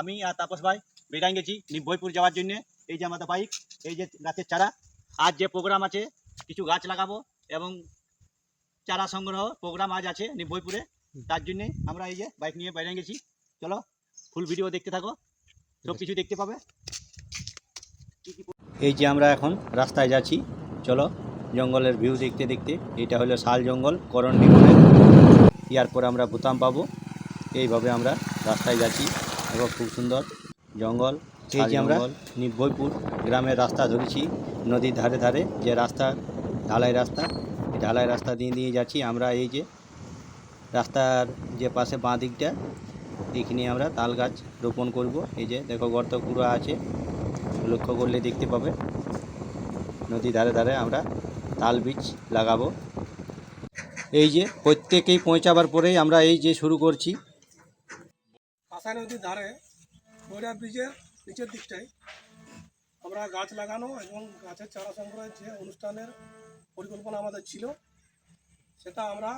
আমি আর তাপস ভাই বেরাই গেছি নিভয়পুর যাওয়ার জন্য। এই যে আমাদের বাইক এই যে গাছের চারা আজ যে প্রোগ্রাম আছে কিছু গাছ লাগাবো এবং চারা সংগ্রহ প্রোগ্রাম আজ আছে নিভয়পুরে তার জন্যে আমরা এই যে বাইক নিয়ে বাইরে গেছি চলো ফুল ভিডিও দেখতে থাকো সব কিছু দেখতে পাবে। এই যে আমরা এখন রাস্তায় যাচ্ছি চলো জঙ্গলের ভিউ দেখতে দেখতে এটা হলো শাল জঙ্গল করণডি বলে ইয়ার পরে আমরা ভুতাম পাবো এইভাবে আমরা রাস্তায় যাচ্ছি। এবং খুব সুন্দর জঙ্গল এই যে আমরা নিভয়পুর গ্রামের রাস্তা ধরেছি নদীর ধারে ধারে যে রাস্তা ঢালাই রাস্তা এই ঢালাই রাস্তা দিয়ে দিয়ে যাচ্ছি আমরা এই যে রাস্তার যে পাশে বাঁ দিকটা এখানে আমরা তাল গাছ রোপণ করব। এই যে দেখো গর্ত পুরো আছে লক্ষ্য করলে দেখতে পাবে। নদীর ধারে ধারে আমরা তাল বীজ লাগাবো। এই যে প্রত্যেকেই পৌঁছাবার পরেই আমরা এই যে শুরু করছি। কাঁসা নদীর ধারে বৈরা ব্রিজের নিচের দিকটায় আমরা গাছ লাগানো এবং গাছের চারা সংগ্রহের যে অনুষ্ঠানের পরিকল্পনা আমাদের ছিল, সেটা আমরা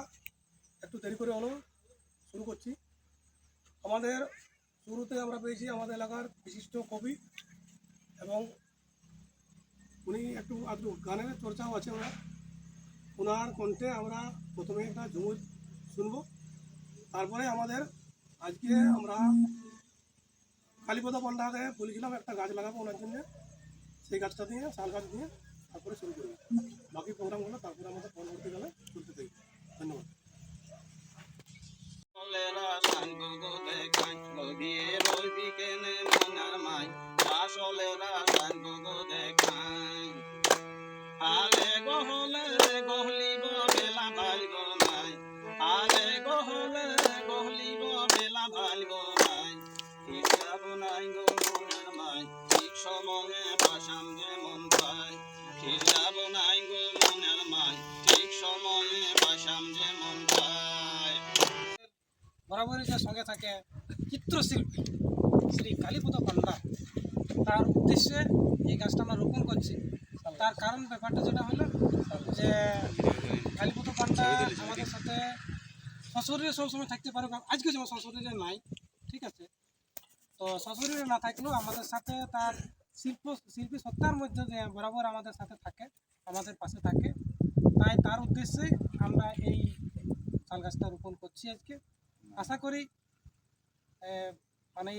একটু দেরি করে হলেও শুরু করছি। আমাদের শুরুতে আমরা পেয়েছি আমাদের এলাকার বিশিষ্ট কবি এবং উনি একটু আধটু গানের চর্চাও আছে ওনার। ওনার কণ্ঠে আমরা প্রথমে একটা ঝুমুর শুনব, তারপরে আমাদের আজকে আমরা কালীপদ পণ্ডাকে বলেছিলাম একটা গাছ লাগাবো ওনার জন্য। সেই গাছটা দিয়ে, শাল গাছ দিয়ে তারপরে শুরু করব। বাকি প্রোগ্রামগুলো তারপরে আমাদের পরবর্তীকালে চলতে থাকবে ধন্যবাদ। আলে গহলে গহলিব বেলা ভাই গো নাই আলে গহলে গহলিব বেলা গো নাই হিসাব নাই গো মন পায় বরাবরই যে সঙ্গে থাকে চিত্রশিল্পী, শ্রী কালীপদ পান্ডা তার উদ্দেশ্যে এই গাছটা আমরা রোপণ করছি। তার কারণ ব্যাপারটা যেটা হলো যে কালীপদ পান্ডা আমাদের সাথে সশরীরে সবসময় থাকতে পারে, কারণ আজকে যেমন সশরীরে নাই, ঠিক আছে? তো সশরীরে না থাকলেও আমাদের সাথে তার শিল্প, শিল্পী সত্তার মধ্যে যে বরাবর আমাদের সাথে থাকে, আমাদের পাশে থাকে, তাই তার উদ্দেশ্যে আমরা এই শাল গাছটা রোপণ করছি আজকে। আশা করি মানে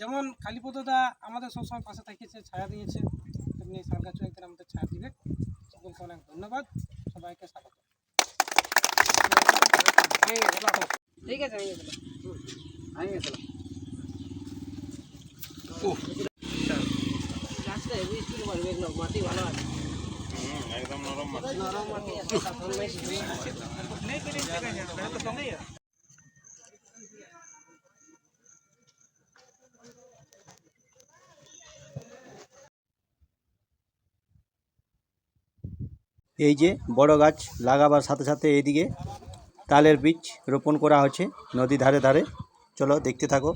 যেমন কালীপদদা আমাদের সবসময় পাশে থাকিয়েছে, ছায়া দিয়েছে, তেমনি শাল গাছও একদিন আমাদের ছায়া দিবে। সকলকে অনেক ধন্যবাদ। সবাইকে স্বাগত। এই যে বড় গাছ লাগাবার সাথে সাথে এইদিকে তালের বীজ রোপণ করা হচ্ছে নদী ধারে ধারে। চলো দেখতে থাকো।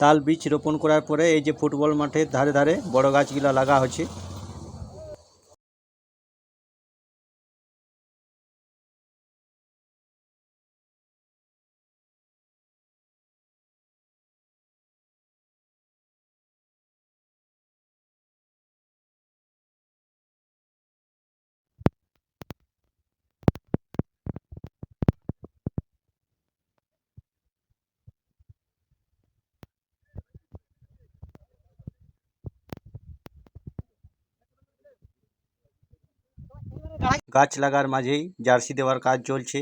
তাল বীজ রোপণ করার পরে এই যে ফুটবল মাঠের ধারে ধারে বড় গাছগুলা লাগা হচ্ছে। গাছ লাগার মাঝেই জার্সি দেওয়ার কাজ চলছে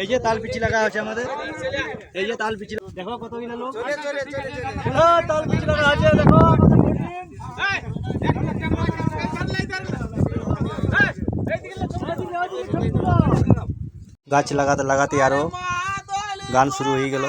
এই যে তাল পিচি লাগা আছে আমাদের। এই যে তাল পিচি দেখো কতগুলো লোক। হ্যাঁ, তাল পিচি লাগা আছে দেখো। গাছ লাগাতে লাগাতে আরও গান শুরু হয়ে গেল।